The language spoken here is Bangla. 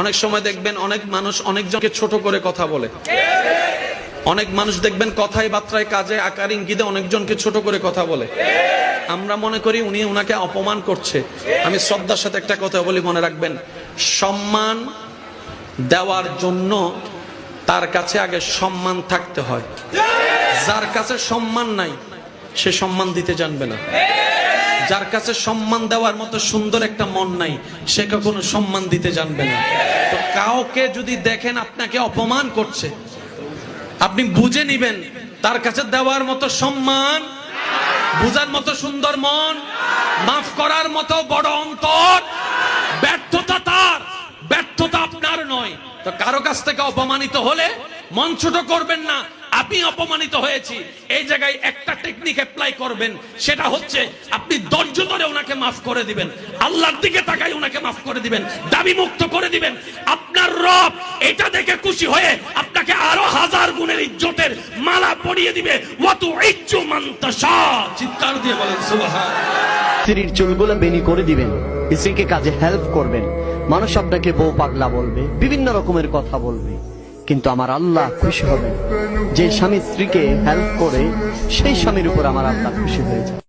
অনেক সময় দেখবেন অনেক মানুষ অনেকজনকে ছোট করে কথা বলে। অনেক মানুষ দেখবেন কথায় বার্তায় কাজে আকার ইঙ্গিতে অনেকজনকে ছোট করে কথা বলে। আমরা মনে করি উনি উনাকে অপমান করছে। আমি শ্রদ্ধার সাথে একটা কথা বলি, মনে রাখবেন। সম্মান দেওয়ার জন্য তার কাছে আগে সম্মান থাকতে হয়। যার কাছে সম্মান নাই, সে সম্মান দিতে জানবে না। যার কাছে সম্মান দেওয়ার মতো সুন্দর একটা মন নাই, সে কখনো সম্মান দিতে জানবে না। তো কাউকে যদি দেখেন আপনাকে অপমান করছে, আপনি বুঝে নিবেন, তার কাছে দেওয়ার মতো সম্মান, বুঝার মতো সুন্দর মন, মাফ করার মতো বড় অন্তর, ব্যর্থতা তার, ব্যর্থতা আপনার নয়। তো কারও কাছ থেকে অপমানিত হলে মন ছোট করবেন না আপনি অপমানিত হয়েছি। এই জায়গায় একটা টেকনিক অ্যাপ্লাই করবেন, সেটা হচ্ছে আপনি ধৈর্য ধরে ওনাকে মাফ করে দিবেন। আল্লাহর দিকে তাকাই ওনাকে মাফ করে দিবেন, দাবি মুক্ত করে দিবেন। আপনার রব এটা দেখে খুশি হয়ে আপনাকে আরও হাজার গুণের ইজ্জতের মালা পরিয়ে দিবে। ওয়াতু ইজ্জু মান্তাসা চিৎকার দিয়ে বলেন, সুবহান। স্ত্রীর চুলগুলো বেনি করে দিবেন, স্ত্রীকে কাজে হেল্প করবেন। মানুষ আপনাকে বউ পাগলা বলবে, বিভিন্ন রকমের কথা বলবে। কিন্তু আমার আল্লাহ খুশি হবে। যে স্বামী স্ত্রীকে হেল্প করে, সেই স্বামীর উপর আমার আল্লাহ খুশি হয়ে যায়